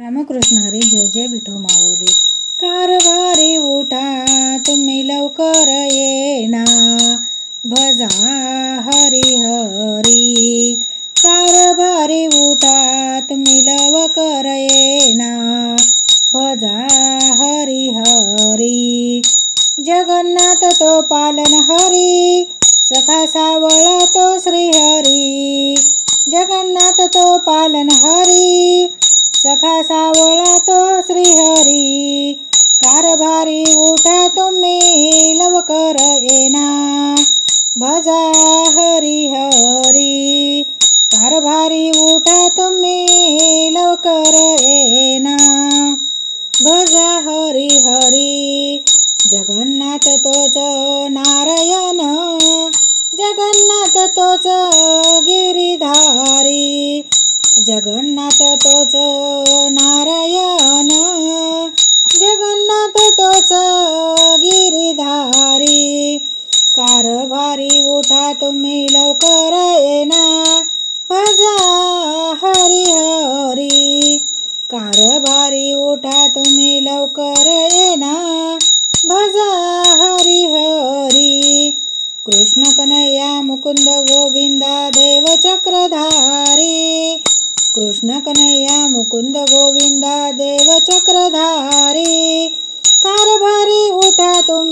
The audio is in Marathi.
रामकृष्ण हरी जय जय विठो माऊली. कारभारी उठा तुम्ही लवकर येना भजा हरी हरी कारभारी उठा तुम्ही लवकर येना भजा हरी हरी जगन्नाथ तो पालन हरी सखा सावळा तो श्रीहरी. जगन्नाथ तो पालन हरी सखा सावळा तो श्रीहरी. कारभारी उठा तुम्ही लवकर येना. भजा हरी हरी कारभारी उठा तुम्ही लवकर येना. भजा हरी हरी जगन्नाथ तोच ना जगन्नाथ तोच गिरिधारी. कारभारी उठा तुम्ही लवकर येणार भजा हरी हरी कारभारी उठा तुम्ही लवकर येणार भजा हरी हरी कृष्ण कन्हैया मुकुंद गोविंदा देव चक्रधारी. कृष्ण कन्हैया मुकुंद गोविंदा देव चक्रधारी. कारभारी उठा तुम्ही